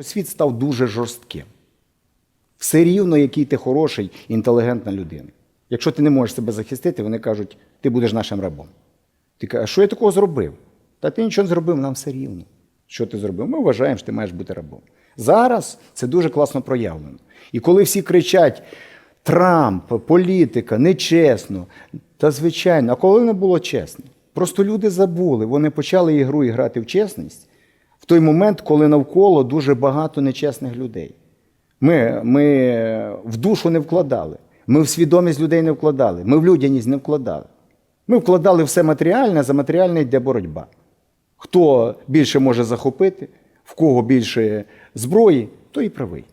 Світ став дуже жорстким. Все рівно, який ти хороший, інтелігентна людина. Якщо ти не можеш себе захистити, вони кажуть, ти будеш нашим рабом. Ти кажеш, а що я такого зробив? Та ти нічого не зробив, нам все рівно. Що ти зробив? Ми вважаємо, що ти маєш бути рабом. Зараз це дуже класно проявлено. І коли всі кричать Трамп, політика, нечесно, та звичайно, а коли не було чесно? Просто люди забули, вони почали ігру і грати в чесність в той момент, коли навколо дуже багато нечесних людей. Ми, ми в душу не вкладали, ми в свідомість людей не вкладали, ми в людяність не вкладали. Ми вкладали все матеріальне, за матеріальне йде боротьба. Хто більше може захопити, в кого більше зброї, той і правий.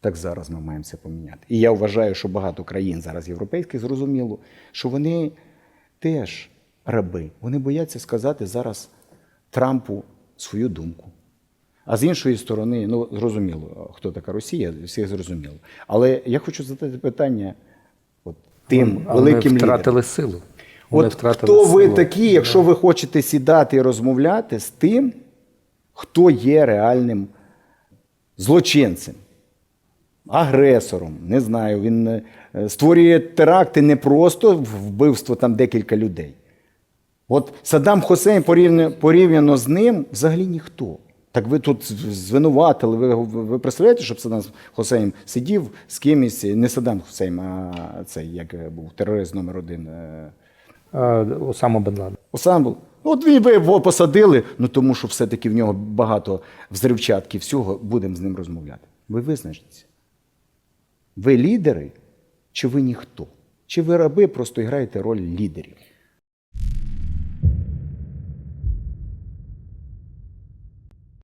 Так зараз ми маємо це поміняти. І я вважаю, що багато країн зараз європейських зрозуміло, що вони теж раби. Вони бояться сказати зараз Трампу свою думку. А з іншої сторони, ну зрозуміло, хто така Росія, всіх зрозуміло. Але я хочу задати питання от, тим Але великим вони втратили лідерам. силу. От втратили хто ви такі, якщо ви хочете сідати і розмовляти з тим, хто є реальним злочинцем, агресором, не знаю, він е, створює теракти не просто вбивство там декілька людей. От Саддам Хусейн порівняно, порівняно з ним взагалі ніхто. Так ви тут звинуватили. Ви, ви представляєте, щоб Саддам Хусейн сидів з кимось, не Саддам Хусейн, а цей як був терорист номер один. е, Е, Осама Бен Ладен. Осам був. От ви його посадили, ну тому що все-таки в нього багато взривчатки, всього, будемо з ним розмовляти. Ви визначтеся. Ви лідери, чи ви ніхто? Чи ви раби просто граєте роль лідерів?